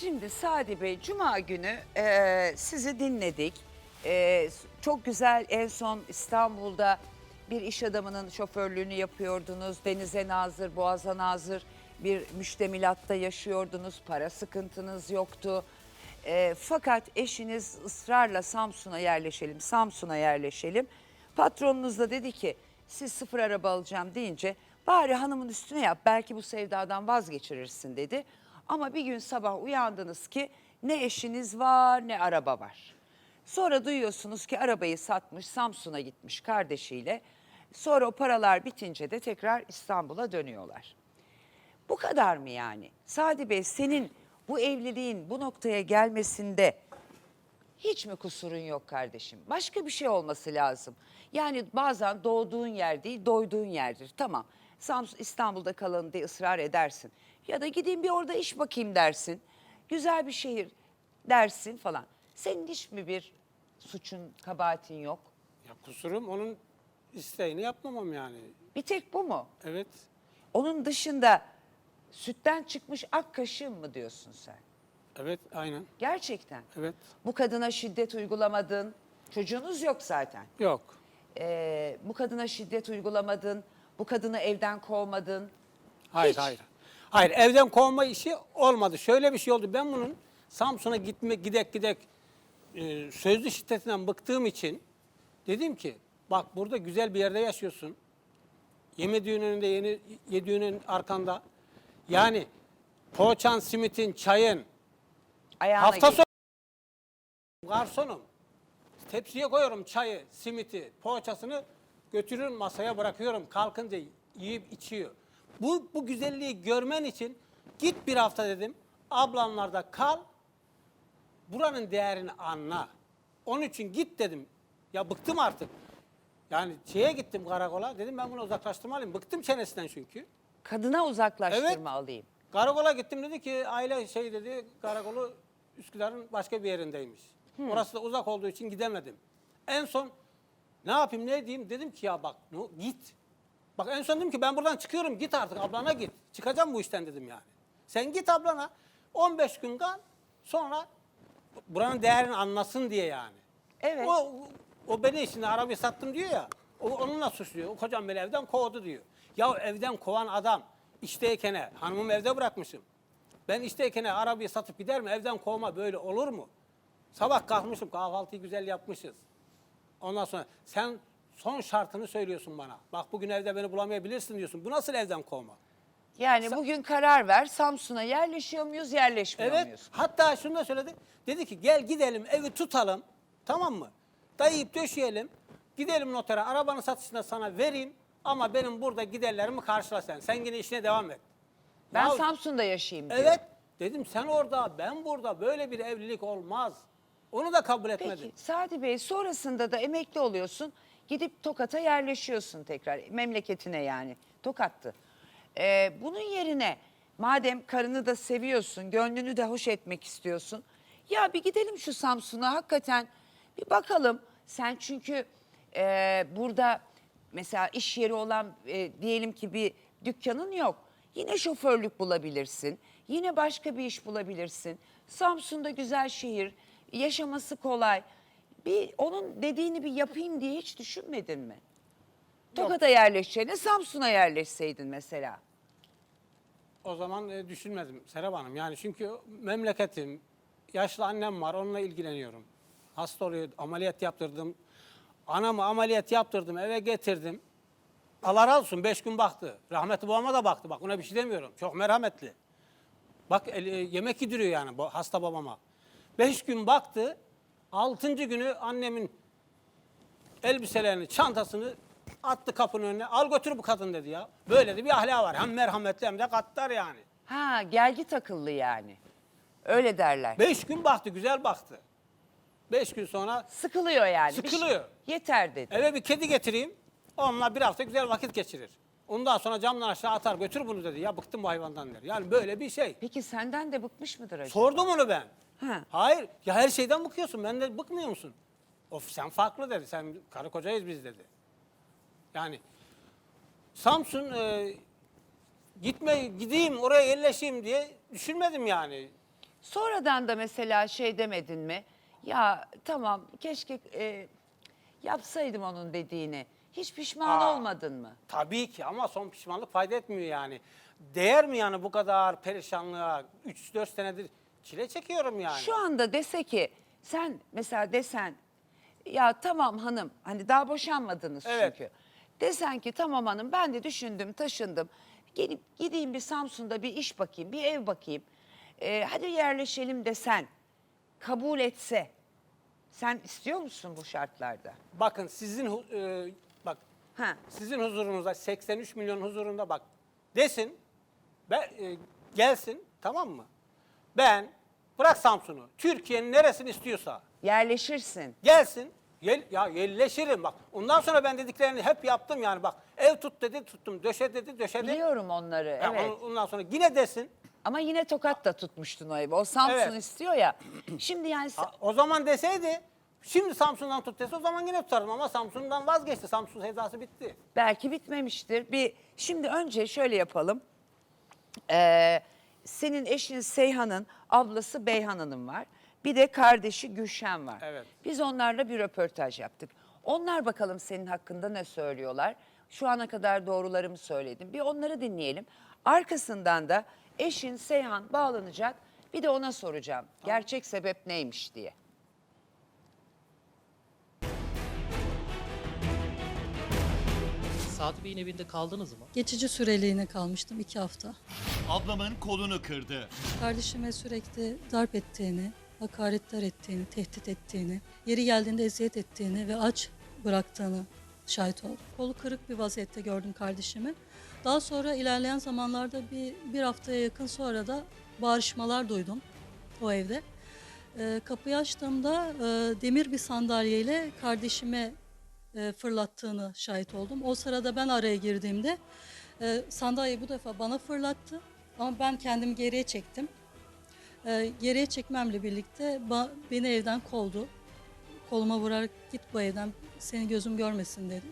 Şimdi Sadi Bey, Cuma günü e, sizi dinledik. E, çok güzel en son İstanbul'da bir iş adamının şoförlüğünü yapıyordunuz. Denize nazır, boğaza nazır bir müştemilatta yaşıyordunuz. Para sıkıntınız yoktu. E, fakat eşiniz ısrarla Samsun'a yerleşelim, Samsun'a yerleşelim. Patronunuz da dedi ki siz sıfır araba alacağım deyince bari hanımın üstüne yap belki bu sevdadan vazgeçirirsin dedi. Ama bir gün sabah uyandınız ki ne eşiniz var ne araba var. Sonra duyuyorsunuz ki arabayı satmış Samsun'a gitmiş kardeşiyle. Sonra o paralar bitince de tekrar İstanbul'a dönüyorlar. Bu kadar mı yani? Sadi Bey senin bu evliliğin bu noktaya gelmesinde hiç mi kusurun yok kardeşim? Başka bir şey olması lazım. Yani bazen doğduğun yer değil, doyduğun yerdir. Tamam. Samsun İstanbul'da kalın diye ısrar edersin. Ya da gideyim bir orada iş bakayım dersin. Güzel bir şehir dersin falan. Senin hiç mi bir suçun, kabahatin yok? Ya kusurum onun isteğini yapmamam yani. Bir tek bu mu? Evet. Onun dışında sütten çıkmış ak kaşığım mı diyorsun sen? Evet aynen. Gerçekten. Evet. Bu kadına şiddet uygulamadın. Çocuğunuz yok zaten. Yok. Ee, bu kadına şiddet uygulamadın. Bu kadını evden kovmadın. Hayır Hiç. hayır. Hayır evden kovma işi olmadı. Şöyle bir şey oldu. Ben bunun Samsun'a gitme gidek gidek e, sözlü şiddetinden bıktığım için dedim ki bak burada güzel bir yerde yaşıyorsun. Yemediğin önünde yeni yediğinin arkanda. Yani poğaçan, simitin, çayın, Ayağına Hafta sonu garsonum. Tepsiye koyuyorum çayı, simiti, poğaçasını götürüyorum masaya bırakıyorum. Kalkınca yiyip içiyor. Bu, bu güzelliği görmen için git bir hafta dedim. Ablamlarda kal. Buranın değerini anla. Onun için git dedim. Ya bıktım artık. Yani şeye gittim karakola. Dedim ben bunu uzaklaştırmalıyım. Bıktım çenesinden çünkü. Kadına uzaklaştırma Evet. alayım. Karakola gittim dedi ki aile şey dedi karakolu Üsküdar'ın başka bir yerindeymiş. Orası da uzak olduğu için gidemedim. En son ne yapayım ne diyeyim dedim ki ya bak no, git. Bak en son dedim ki ben buradan çıkıyorum git artık ablana git. Çıkacağım bu işten dedim yani. Sen git ablana 15 gün kal sonra buranın değerini anlasın diye yani. Evet. O, o beni şimdi arabayı sattım diyor ya. O onunla suçluyor. O kocam beni evden kovdu diyor. Ya evden kovan adam işteyken hanımımı evde bırakmışım. Ben işteyken arabayı satıp gider mi? Evden kovma böyle olur mu? Sabah kalkmışım kahvaltıyı güzel yapmışız. Ondan sonra sen son şartını söylüyorsun bana. Bak bugün evde beni bulamayabilirsin diyorsun. Bu nasıl evden kovma? Yani bugün karar ver Samsun'a yerleşiyor muyuz, yerleşmiyor Evet. muyuz? Hatta şunu da söyledi. Dedi ki gel gidelim evi tutalım. Tamam mı? Dayayıp döşeyelim. Gidelim notere. Arabanın satışını sana vereyim. Ama benim burada giderlerimi karşıla sen. Sen yine işine devam et. Ben Ya- Samsun'da yaşayayım diyor. Evet. Dedim sen orada ben burada böyle bir evlilik olmaz. Onu da kabul etmedi. Peki Sadi Bey sonrasında da emekli oluyorsun. Gidip Tokat'a yerleşiyorsun tekrar. Memleketine yani. Tokat'tı. Ee, bunun yerine madem karını da seviyorsun, gönlünü de hoş etmek istiyorsun. Ya bir gidelim şu Samsun'a hakikaten bir bakalım. Sen çünkü e, burada mesela iş yeri olan e, diyelim ki bir dükkanın yok. Yine şoförlük bulabilirsin. Yine başka bir iş bulabilirsin. Samsun'da güzel şehir, yaşaması kolay. Bir onun dediğini bir yapayım diye hiç düşünmedin mi? Tokat'a yerleşeceğine Samsun'a yerleşseydin mesela. O zaman e, düşünmedim Serap Hanım. Yani çünkü memleketim, yaşlı annem var onunla ilgileniyorum. Hasta oluyor, ameliyat yaptırdım. Anamı ameliyat yaptırdım, eve getirdim. Allah razı olsun beş gün baktı. Rahmetli babama da baktı. Bak ona bir şey demiyorum. Çok merhametli. Bak el- e, yemek yediriyor yani bu hasta babama. Beş gün baktı. Altıncı günü annemin elbiselerini, çantasını attı kapının önüne. Al götür bu kadın dedi ya. Böyle de bir ahlak var. Hem merhametli hem de kattar yani. Ha gelgi takıllı yani. Öyle derler. Beş gün baktı, güzel baktı. Beş gün sonra Sıkılıyor yani. Bir şey- Sıkılıyor. yeter dedi. eve bir kedi getireyim. Onunla bir hafta güzel vakit geçirir. Ondan sonra camdan aşağı atar götür bunu dedi. Ya bıktım bu hayvandan der. Yani böyle bir şey. Peki senden de bıkmış mıdır acaba? Sordum onu ben. Ha. Hayır ya her şeyden bıkıyorsun. Ben de bıkmıyor musun? Of sen farklı dedi. Sen karı kocayız biz dedi. Yani Samsun e, gitme gideyim oraya yerleşeyim diye düşünmedim yani. Sonradan da mesela şey demedin mi? Ya tamam keşke e, yapsaydım onun dediğini. Hiç pişman Aa. olmadın mı? Tabii ki ama son pişmanlık fayda etmiyor yani. Değer mi yani bu kadar perişanlığa? 3-4 senedir çile çekiyorum yani. Şu anda dese ki sen mesela desen ya tamam hanım hani daha boşanmadınız Evet. çünkü. Desen ki tamam hanım ben de düşündüm taşındım. Gelip gideyim bir Samsun'da bir iş bakayım bir ev bakayım. Ee, hadi yerleşelim desen kabul etse sen istiyor musun bu şartlarda? Bakın sizin hu- e, bak Ha. sizin huzurunuzda 83 milyon huzurunda bak desin ben e, gelsin tamam mı? Ben bırak Samsun'u Türkiye'nin neresini istiyorsa Yerleşirsin. gelsin yel, ya yerleşirim bak. Ondan sonra ben dediklerini hep yaptım yani bak ev tut dedi tuttum döşe dedi döşedi. Biliyorum onları Ya evet. on- Ondan sonra yine desin Ama yine tokat da tutmuştun o evi. O Samsun Evet. istiyor ya. Şimdi yani sen- Ha, o zaman deseydi şimdi Samsun'dan tut dese o zaman yine tutarım ama Samsun'dan vazgeçti. Samsun sevdası bitti. belki bitmemiştir. Bir şimdi önce şöyle yapalım. Ee, senin eşin Seyhan'ın ablası Beyhan Hanım var. Bir de kardeşi Gülşen var. Evet. Biz onlarla bir röportaj yaptık. Onlar bakalım senin hakkında ne söylüyorlar. Şu ana kadar doğruları mı söyledim? Bir onları dinleyelim. Arkasından da eşin Seyhan bağlanacak. Bir de ona soracağım. Gerçek sebep neymiş diye. Sadi Bey'in evinde kaldınız mı? Geçici süreliğine kalmıştım iki hafta. Ablamın kolunu kırdı. Kardeşime sürekli darp ettiğini, hakaretler ettiğini, tehdit ettiğini, yeri geldiğinde eziyet ettiğini ve aç bıraktığını şahit oldum. Kolu kırık bir vaziyette gördüm kardeşimi. Daha sonra ilerleyen zamanlarda bir, bir haftaya yakın sonra da bağırışmalar duydum o evde. Ee, kapıyı açtığımda e, demir bir sandalyeyle kardeşime e, fırlattığını şahit oldum. O sırada ben araya girdiğimde e, sandalyeyi bu defa bana fırlattı. Ama ben kendimi geriye çektim. E, geriye çekmemle birlikte ba- beni evden kovdu. Koluma vurarak git bu evden seni gözüm görmesin dedi.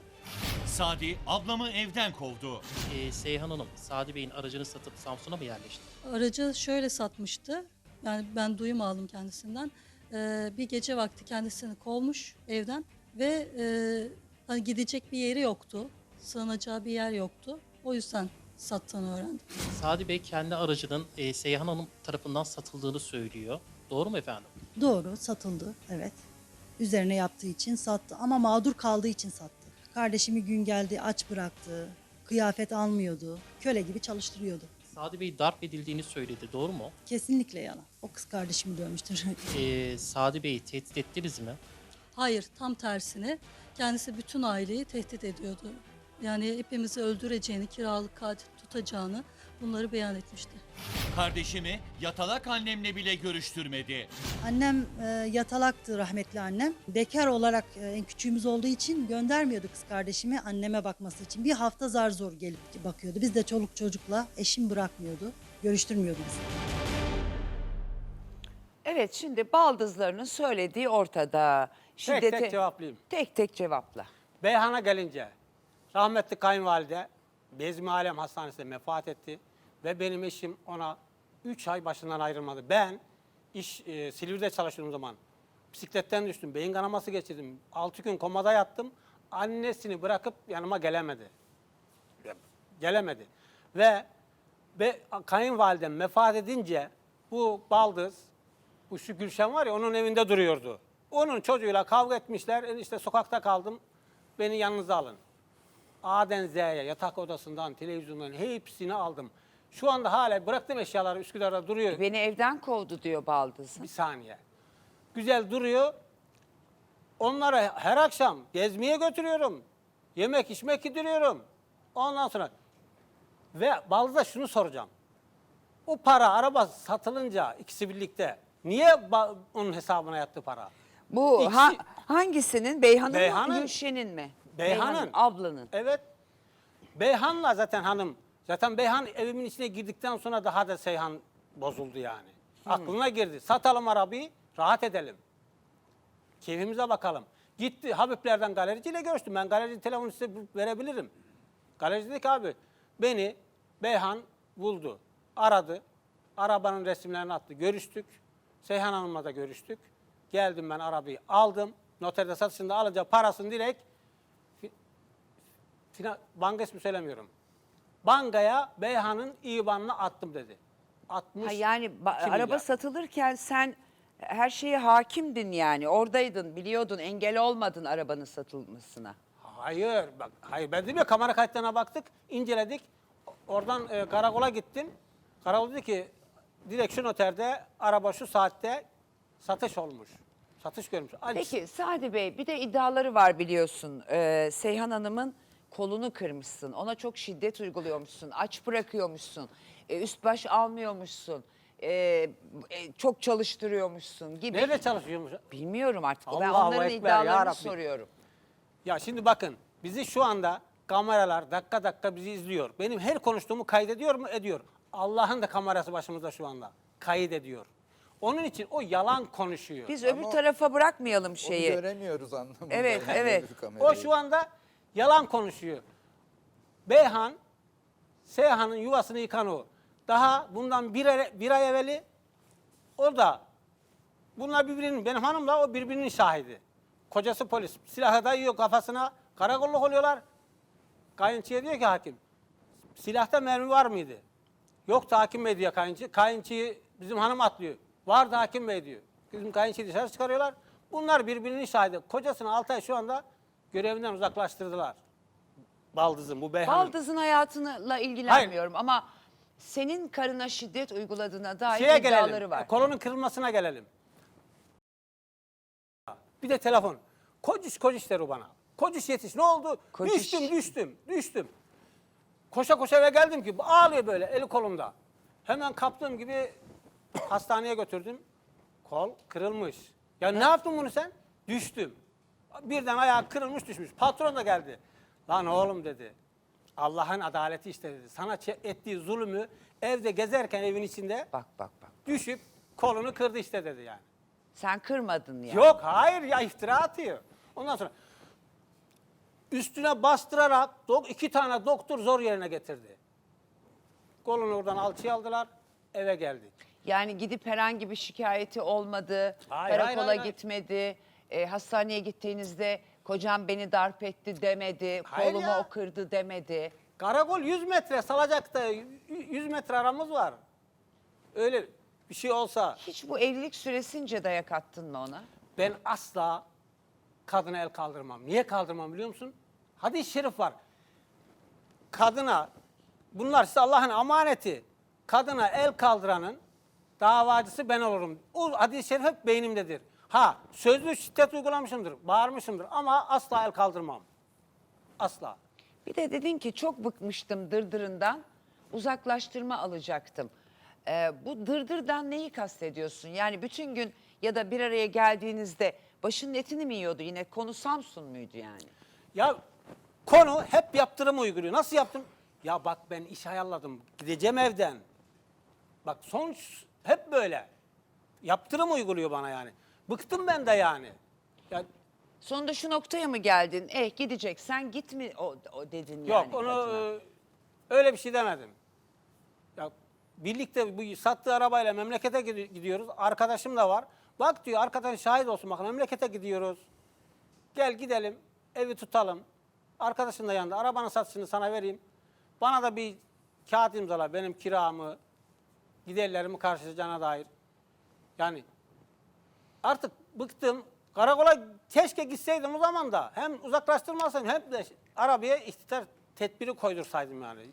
Sadi ablamı evden kovdu. Ee, Seyhan Hanım, Sadi Bey'in aracını satıp Samsun'a mı yerleşti? Aracı şöyle satmıştı. Yani ben duyum aldım kendisinden. E, bir gece vakti kendisini kovmuş evden ve e, hani gidecek bir yeri yoktu. Sığınacağı bir yer yoktu. O yüzden sattığını öğrendim. Sadi Bey kendi aracının e, Seyhan Hanım tarafından satıldığını söylüyor. Doğru mu efendim? Doğru satıldı evet. Üzerine yaptığı için sattı ama mağdur kaldığı için sattı. Kardeşimi gün geldi aç bıraktı. Kıyafet almıyordu. Köle gibi çalıştırıyordu. Sadi Bey darp edildiğini söyledi. Doğru mu? Kesinlikle yalan. O kız kardeşimi dövmüştür. Ee, Sadi Bey'i tehdit ettiniz mi? Hayır, tam tersine kendisi bütün aileyi tehdit ediyordu. Yani hepimizi öldüreceğini, kiralık katil tutacağını bunları beyan etmişti. Kardeşimi yatalak annemle bile görüştürmedi. annem e, yatalaktı rahmetli annem. Bekar olarak e, en küçüğümüz olduğu için göndermiyordu kız kardeşimi anneme bakması için. Bir hafta zar zor gelip bakıyordu. Biz de çoluk çocukla eşim bırakmıyordu. Görüştürmüyordu bizi. Evet şimdi baldızlarının söylediği ortada. Tek tek cevaplayayım. Tek tek cevapla. Beyhan'a gelince rahmetli kayınvalide Bezmi Alem Hastanesi'nde vefat etti. Ve benim eşim ona 3 ay başından ayrılmadı. Ben iş e, Silivri'de çalıştığım zaman bisikletten düştüm. Beyin kanaması geçirdim. 6 gün komada yattım. Annesini bırakıp yanıma gelemedi. Gelemedi. Ve ve kayınvalidem vefat edince bu baldız, bu şu Gülşen var ya onun evinde duruyordu. Onun çocuğuyla kavga etmişler. İşte sokakta kaldım. Beni yanınıza alın. A'den Z'ye yatak odasından, televizyondan hepsini aldım. Şu anda hala bıraktım eşyaları Üsküdar'da duruyor. Beni evden kovdu diyor baldızın. Bir saniye. Güzel duruyor. Onları her akşam gezmeye götürüyorum. Yemek içmek gidiyorum. Ondan sonra ve Baldız'a şunu soracağım. O para araba satılınca ikisi birlikte niye onun hesabına yattı para? Bu İkisi- ha- hangisinin? Beyhan'ın, mı Beyhan'ın. Gülşen'in mi? Beyhan'ın. ablanın. Evet. Beyhan'la zaten hanım. Zaten Beyhan evimin içine girdikten sonra daha da Seyhan bozuldu yani. Aklına girdi. Satalım arabayı, rahat edelim. Keyfimize bakalım. Gitti Habiblerden galericiyle görüştüm. Ben galerici telefonu size verebilirim. Galerici dedi ki abi beni Beyhan buldu. Aradı. Arabanın resimlerini attı. Görüştük. Seyhan Hanım'la da görüştük. Geldim ben arabayı aldım. Noterde satışında alınca parasını direkt banka ismi söylemiyorum. Bankaya Beyhan'ın IBAN'ına attım dedi. 60 Ha yani ba- 2 araba milyar. satılırken sen her şeye hakimdin yani. Oradaydın, biliyordun, engel olmadın arabanın satılmasına. Hayır, bak, hayır ben dedim ya kamera kayıtlarına baktık, inceledik. Oradan e, karakola gittim. Karakol dedi ki direkt şu noterde araba şu saatte satış olmuş. Satış görmüş. Peki Sadi Bey bir de iddiaları var biliyorsun. Ee, Seyhan Hanım'ın kolunu kırmışsın. Ona çok şiddet uyguluyormuşsun. Aç bırakıyormuşsun. e, üst baş almıyormuşsun. e, e, çok çalıştırıyormuşsun gibi. Nerede çalışıyormuş? Bilmiyorum artık. ben Allahu onların Ekber, ya iddialarını Rabbi. soruyorum. Ya şimdi bakın bizi şu anda kameralar dakika dakika bizi izliyor. Benim her konuştuğumu kaydediyor mu? Ediyor. Allah'ın da kamerası başımızda şu anda. Kayıt ediyor. Onun için o yalan konuşuyor. Biz öbür tarafa bırakmayalım şeyi. Onu göremiyoruz anlamında. Evet, yani evet. kamerayı. O şu anda yalan konuşuyor. Beyhan, Seyhan'ın yuvasını yıkan o. Daha bundan bir bir ay evveli o da bunlar birbirinin, benim hanımla o birbirinin şahidi. Kocası polis. Silahı dayıyor kafasına. Karakolluk oluyorlar. Kayınçıya diyor ki hakim, silahta mermi var mıydı? Yok da hakim bey diyor kayınçı. Kayınçıyı bizim hanım atlıyor. Var da hakim bey diyor. Bizim kayınçıyı dışarı çıkarıyorlar. Bunlar birbirinin şahidi. Kocasını Altay şu anda görevinden uzaklaştırdılar. Baldızın bu beyhanın. Baldız'ın hayatıyla ilgilenmiyorum ama senin karına şiddet uyguladığına dair Şeye iddiaları gelelim. var. Kolonun kırılmasına gelelim. Bir de telefon. Kociş kociş der o bana. Kociş yetiş. Ne oldu? Kociş. Düştüm düştüm düştüm. Koşa koşa eve geldim ki ağlıyor böyle eli kolumda. Hemen kaptığım gibi hastaneye götürdüm. Kol kırılmış. Ya ne yaptın bunu sen? Düştüm. Birden ayağı kırılmış düşmüş. Patron da geldi. Lan oğlum dedi. Allah'ın adaleti işte dedi. Sana ettiği zulmü evde gezerken evin içinde Bak bak bak. düşüp kolunu kırdı işte dedi yani. Sen kırmadın yani. Yok hayır ya iftira atıyor. Ondan sonra üstüne bastırarak iki tane doktor zor yerine getirdi. Kolunu oradan alçıya aldılar eve geldik. Yani gidip herhangi bir şikayeti olmadı, Hayır, karakola hayır, hayır. gitmedi, e, hastaneye gittiğinizde kocam beni darp etti demedi, Hayır kolumu ya. o kırdı demedi. Karakol 100 metre salacakta 100 metre aramız var. Öyle bir şey olsa Hiç bu evlilik süresince dayak attın mı ona? ben asla kadına el kaldırmam. Niye kaldırmam biliyor musun? Hadis-i şerif var. Kadına, bunlar size Allah'ın amaneti. Kadına el kaldıranın davacısı ben olurum. O hadis-i şerif hep beynimdedir. Ha sözlü şiddet uygulamışımdır, bağırmışımdır ama asla el kaldırmam. Asla. Bir de dedin ki çok bıkmıştım dırdırından, uzaklaştırma alacaktım. Ee, bu dırdırdan neyi kastediyorsun? Yani bütün gün ya da bir araya geldiğinizde başının etini mi yiyordu yine? Konu Samsun muydu yani? Ya konu hep yaptırım uyguluyor. Nasıl yaptım? Ya bak ben iş ayarladım. Gideceğim evden. Bak sonuç hep böyle. Yaptırım uyguluyor bana yani. Bıktım ben de yani. Ya Sonunda şu noktaya mı geldin? Eh gideceksen git mi o, o dedin yani. yok onu kadına? e, öyle bir şey demedim. Ya birlikte bu sattığı arabayla memlekete gidi- gidiyoruz. Arkadaşım da var. Bak diyor arkadaş şahit olsun bak memlekete gidiyoruz. Gel gidelim evi tutalım. Arkadaşın da yanında arabanın satışını sana vereyim. Bana da bir kağıt imzala benim kiramı, giderlerimi karşılayacağına dair. Yani artık bıktım. Karakola keşke gitseydim o zaman da. Hem uzaklaştırmasaydım hem de arabaya iktidar tedbiri koydursaydım yani.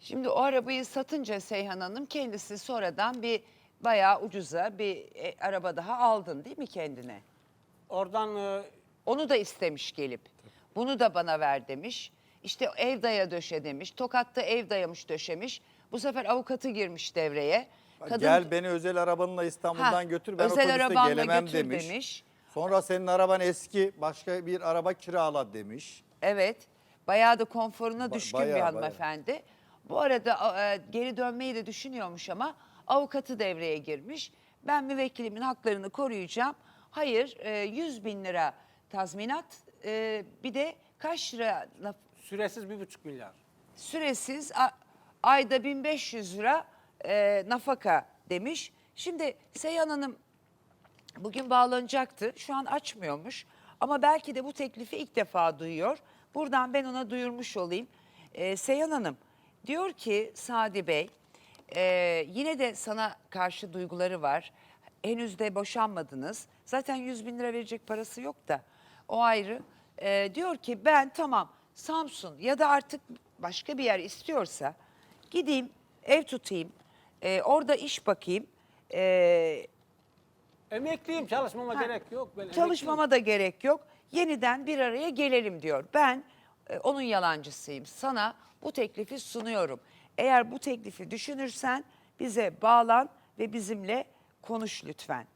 Şimdi o arabayı satınca Seyhan Hanım kendisi sonradan bir bayağı ucuza bir e, araba daha aldın değil mi kendine? Oradan e, Onu da istemiş gelip. Bunu da bana ver demiş. İşte ev daya döşe demiş. Tokat'ta ev dayamış döşemiş. Bu sefer avukatı girmiş devreye. Gel beni özel arabanla İstanbul'dan Ha, götür ben özel otobüste gelemem götür demiş. demiş. Sonra senin araban eski başka bir araba kirala demiş. Evet. Bayağı da konforuna Ba- düşkün bayağı, bir bayağı. hanımefendi. Bu arada e, geri dönmeyi de düşünüyormuş ama avukatı devreye girmiş. Ben müvekkilimin haklarını koruyacağım. Hayır e, 100 bin lira tazminat e, bir de kaç lira laf- süresiz bir buçuk milyar. süresiz a- ayda 1500 lira e, nafaka demiş. Şimdi Seyhan Hanım bugün bağlanacaktı. Şu an açmıyormuş. Ama belki de bu teklifi ilk defa duyuyor. Buradan ben ona duyurmuş olayım. Ee, Seyhan Hanım diyor ki Sadi Bey e, yine de sana karşı duyguları var. Henüz de boşanmadınız. Zaten 100 bin lira verecek parası yok da o ayrı. Ee, diyor ki ben tamam Samsun ya da artık başka bir yer istiyorsa gideyim ev tutayım. E, orada iş bakayım. E, Emekliyim çalışmama Ha, gerek yok. Ben Çalışmama da gerek yok. Yeniden bir araya gelelim diyor. Ben e, onun yalancısıyım. Sana bu teklifi sunuyorum. Eğer bu teklifi düşünürsen bize bağlan ve bizimle konuş lütfen.